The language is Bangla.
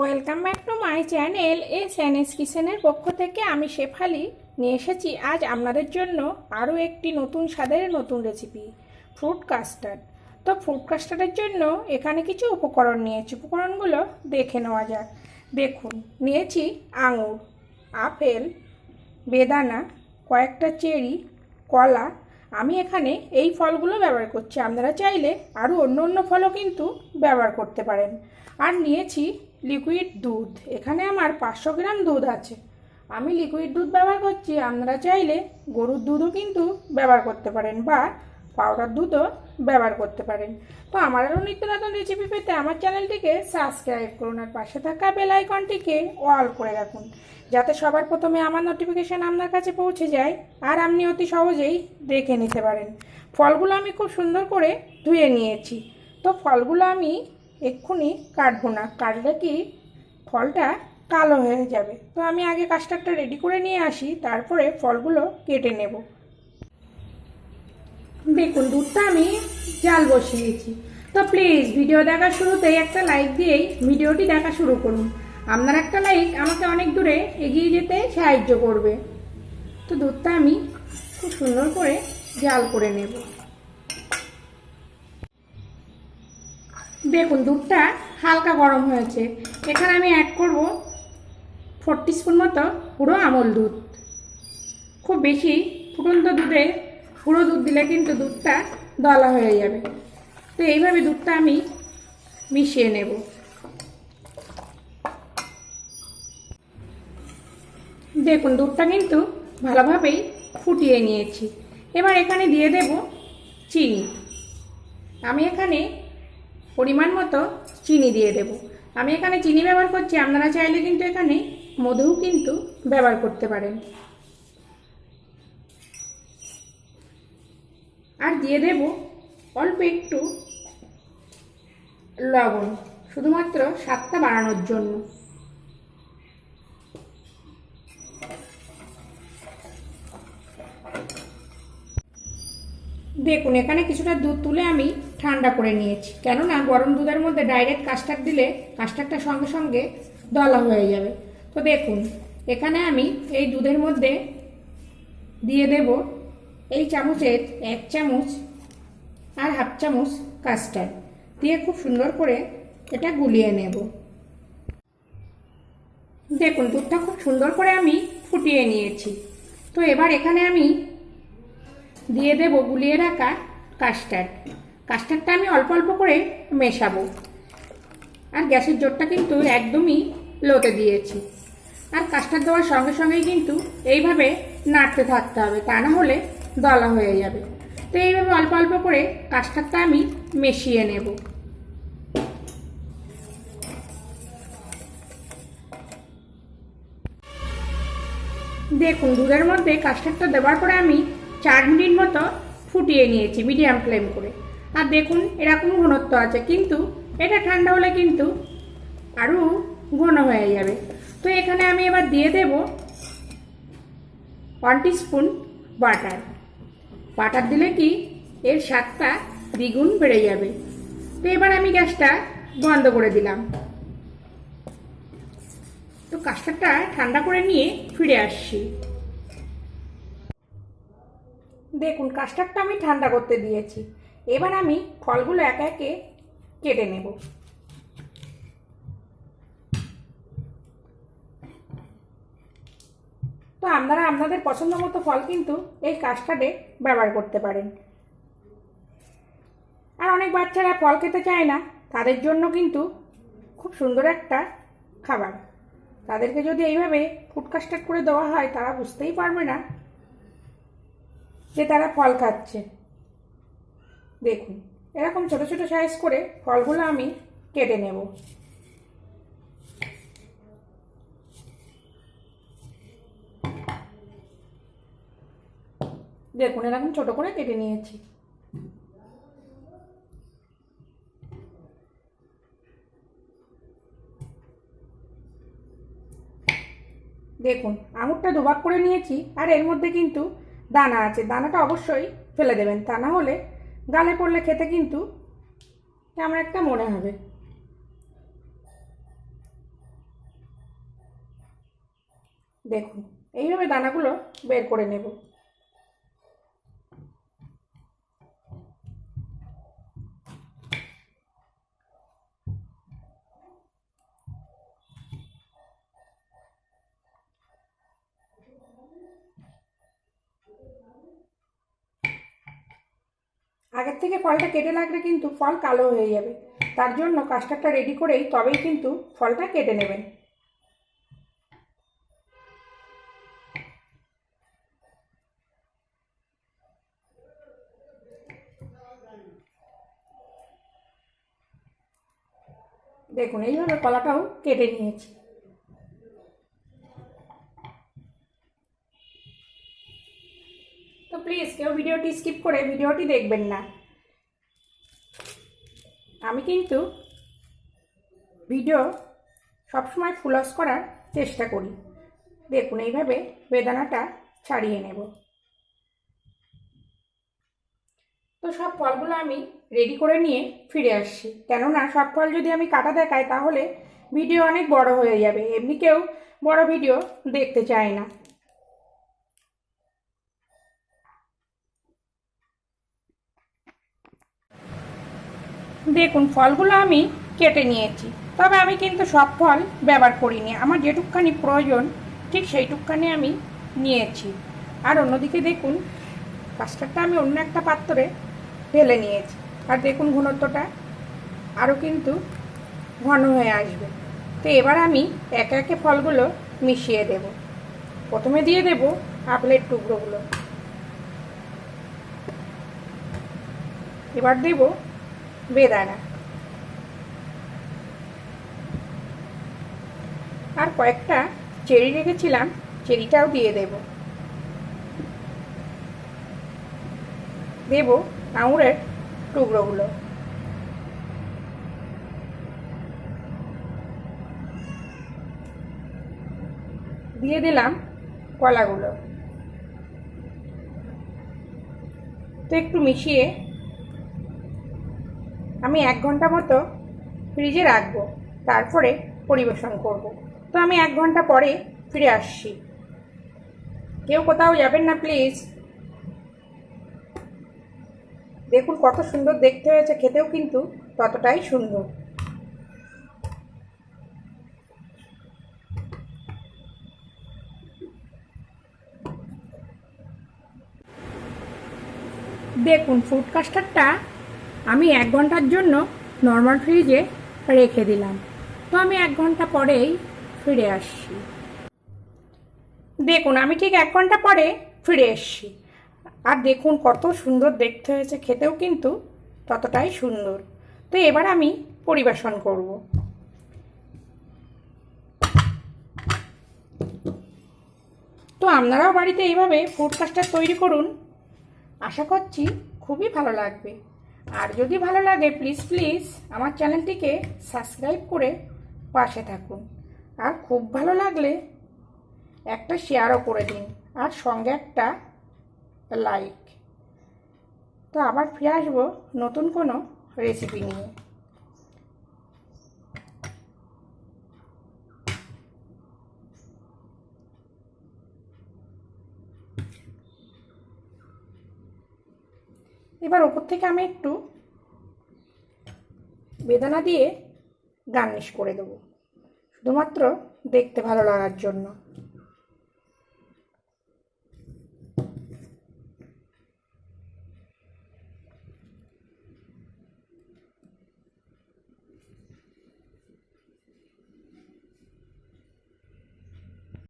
Welcome back to my channel S N S কিচেনের পক্ষ থেকে আমি শেফালি। নিয়ে এসেছি আজ আপনাদের জন্য আরও একটি নতুন স্বাদের নতুন রেসিপি ফ্রুট কাস্টার্ড তো ফ্রুট কাস্টার্ডের জন্য এখানে কিছু উপকরণ নিয়েছি। উপকরণগুলো দেখে নেওয়া যাক। দেখুন, নিয়েছি আঙুর, আপেল, বেদানা, কয়েকটা চেরি, কলা। আমি এখানে এই ফলগুলো ব্যবহার করছি। আপনারা চাইলে আরও অন্য অন্য ফলও কিন্তু ব্যবহার করতে পারেন। আর নিয়েছি লিকুইড দুধ। এখানে আমার পাঁচশো গ্রাম দুধ আছে। আমি লিকুইড দুধ ব্যবহার করছি, আপনারা চাইলে গরুর দুধও কিন্তু ব্যবহার করতে পারেন বা পাউডার দুধও ব্যবহার করতে পারেন। তো আমার আরও নিত্য নতুন রেসিপি পেতে আমার চ্যানেলটিকে সাবস্ক্রাইব করুন আর পাশে থাকা বেল আইকনটিকে অল করে রাখুন, যাতে সবার প্রথমে আমার নোটিফিকেশান আপনার কাছে পৌঁছে যায় আর আপনি অতি সহজেই দেখে নিতে পারেন। ফলগুলো আমি খুব সুন্দর করে ধুয়ে নিয়েছি। তো ফলগুলো আমি এক্ষুনি কাটবো না, কাটলে কি ফলটা কালো হয়ে যাবে। তো আমি আগে কাস্টারটা রেডি করে নিয়ে আসি, তারপরে ফলগুলো কেটে নেব। দেখুন, দুধটা আমি জাল বসিয়েছি তো প্লিজ ভিডিও দেখার শুরুতেই একটা লাইক দিয়েই ভিডিওটি দেখা শুরু করুন। আপনার একটা লাইক আমাকে অনেক দূরে এগিয়ে যেতে সাহায্য করবে। তো দুধটা আমি খুব সুন্দর করে জাল করে নেব। দেখুন, দুধটা হালকা গরম হয়েছে। এখানে আমি অ্যাড করব ফোরটি স্পুন মতো পুরো আমল দুধ। খুব বেশি ফুটন্ত দুধে পুরো দুধ দিলে কিন্তু দুধটা দলা হয়ে যাবে। তো এইভাবে দুধটা আমি মিশিয়ে নেব। দেখুন, দুধটা কিন্তু ভালোভাবেই ফুটিয়ে নিয়েছি। এবার এখানে দিয়ে দেব চিনি। আমি এখানে পরিমাণ মতো চিনি দিয়ে দেব। আমি এখানে চিনি ব্যবহার করছি, আপনারা চাইলে কিন্তু এখানে মধুও কিন্তু ব্যবহার করতে পারেন। আর দিয়ে দেব অল্প একটু লবণ, শুধুমাত্র স্বাদটা বাড়ানোর জন্য। দেখুন, এখানে কিছুটা দুধ তুলে আমি ঠান্ডা করে নিয়েছি। কেননা গরম দুধের মধ্যে ডাইরেক্ট কাস্টার্ড দিলে কাস্টার্ডটা সঙ্গে সঙ্গে দলা হয়ে যাবে। তো দেখুন, এখানে আমি এই দুধের মধ্যে দিয়ে দেব এই চামচের এক চামচ আর হাফ চামচ কাস্টার্ড দিয়ে খুব সুন্দর করে এটা গুলিয়ে নেব। দেখুন, দুধটা খুব সুন্দর করে আমি ফুটিয়ে নিয়েছি। তো এবার এখানে আমি দিয়ে দেব গুলিয়ে রাখা কাস্টার্ড কাস্টার্ডটা আমি অল্প অল্প করে মেশাবো। আর গ্যাসের জোরটা কিন্তু একদমই লোতে দিয়েছি। আর কাস্টার্ড দেওয়ার সঙ্গে সঙ্গেই কিন্তু এইভাবে নাড়তে থাকতে হবে, তা না হলে দলা হয়ে যাবে। তো এইভাবে অল্প অল্প করে কাস্টার্ডটা আমি মিশিয়ে নেব। দেখুন, দুধের মধ্যে কাস্টার্ডটা দেওয়ার পরে আমি চার মিনিট মতো ফুটিয়ে নিয়েছি, মিডিয়াম ফ্লেম করে। আর দেখুন এরকম ঘনত্ব আছে, কিন্তু এটা ঠান্ডা হলে কিন্তু আরও ঘন হয়ে যাবে। তো এখানে আমি এবার দিয়ে দেব ওয়ান স্পুন বাটার বাটার দিলে কি এর স্বাদটা দ্বিগুণ বেড়ে যাবে। তো এবার আমি গ্যাসটা বন্ধ করে দিলাম। তো কাস্টারটা ঠান্ডা করে নিয়ে ফিরে আসছি। দেখুন কাস্টারটা আমি ঠান্ডা করতে দিয়েছি। এবার আমি ফলগুলো একে একে কেটে নেব। তো আপনারা আপনাদের পছন্দ মতো ফল কিন্তু এই কাস্টার্ডে ব্যবহার করতে পারেন। আর অনেক বাচ্চারা ফল খেতে চায় না, তাদের জন্য কিন্তু খুব সুন্দর একটা খাবার। তাদেরকে যদি এইভাবে ফুড কাস্টার্ড করে দেওয়া হয়, তারা বুঝতেই পারবে না যে তারা ফল খাচ্ছে। দেখুন, এরকম ছোট ছোট সাইজ করে ফলগুলো আমি কেটে নেব। দেখুন, এরকম ছোট করে কেটে নিয়েছি। দেখুন, আঙুরটা দুভাগ করে নিয়েছি, আর এর মধ্যে কিন্তু দানা আছে। দানাটা অবশ্যই ফেলে দেবেন। তা না হলে গালে পড়লে খেতে কিন্তু কেমন একটা মনে হবে। দেখুন এইভাবে দানাগুলো বের করে নেব। আগের থেকে ফলটা কেটে লাগলে কিন্তু ফল কালো হয়ে যাবে। তার জন্য কাস্টারটা রেডি করেই তবেই কিন্তু ফলটা কেটে নেবেন। দেখুন, এইভাবে কলাটাও কেটে নিয়েছি। তো প্লিজ কেউ ভিডিওটি স্কিপ করে ভিডিওটি দেখবেন না। আমি কিন্তু ভিডিও সবসময় ফুলস করার চেষ্টা করি। দেখুন, এইভাবে বেদানাটা ছাড়িয়ে নেব। তো সব ফলগুলো আমি রেডি করে নিয়ে ফিরে আসছি। কেননা সব ফল যদি আমি কাটা দেখাই, তাহলে ভিডিও অনেক বড় হয়ে যাবে। এমনি কেউ বড় ভিডিও দেখতে চায় না। দেখুন, ফলগুলো আমি কেটে নিয়েছি। তবে আমি কিন্তু সব ফল ব্যবহার করিনি। আমার যেটুকখানি প্রয়োজন, ঠিক সেইটুকখানি আমি নিয়েছি। আর অন্যদিকে দেখুন কাস্টারটা আমি অন্য একটা পাত্রে ঢেলে নিয়েছি। আর দেখুন, ঘনত্বটা আরও কিন্তু ঘন হয়ে আসবে। তো এবার আমি একে একে ফলগুলো মিশিয়ে দেব। প্রথমে দিয়ে দেব আপেলের টুকরোগুলো। এবার দেব বেদানা। আর কয়েকটা চেরি রেখেছিলাম, চেরিটাও দিয়ে দেব। দেব আঙুরের টুকরোগুলো। দিয়ে দিলাম কলাগুলো। তো একটু মিশিয়ে আমি এক ঘণ্টা মতো ফ্রিজে রাখব, তারপরে পরিবেশন করব। তো আমি এক ঘণ্টা পরে ফিরে আসছি। কেউ কোথাও যাবেন না প্লিজ দেখুন, কত সুন্দর দেখতে হয়েছে, খেতেও কিন্তু ততটাই সুন্দর। দেখুন ফুড কাস্টারটা আমি এক ঘণ্টার জন্য নর্মাল ফ্রিজে রেখে দিলাম। তো আমি এক ঘণ্টা পরেই ফিরে আসছি। দেখুন, আমি ঠিক এক ঘণ্টা পরে ফিরে এসছি। আর দেখুন, কত সুন্দর দেখতে হয়েছে। খেতেও কিন্তু ততটাই সুন্দর। তো এবার আমি পরিবেশন করব। তো আপনারাও বাড়িতে এইভাবে ফুড কাস্টার তৈরি করুন। আশা করছি খুবই ভালো লাগবে। আর যদি ভালো লাগে প্লিজ প্লিজ আমার চ্যানেলটিকে সাবস্ক্রাইব করে পাশে থাকুন। আর খুব ভালো লাগলে একটা শেয়ারও করে দিন, আর সঙ্গে একটা লাইক তো আবার ফিরে আসব নতুন কোনো রেসিপি নিয়ে। এবার ওপর থেকে আমি একটু বেদানা দিয়ে গার্নিশ করে দেবো। শুধুমাত্র দেখতে ভালো লাগার জন্য।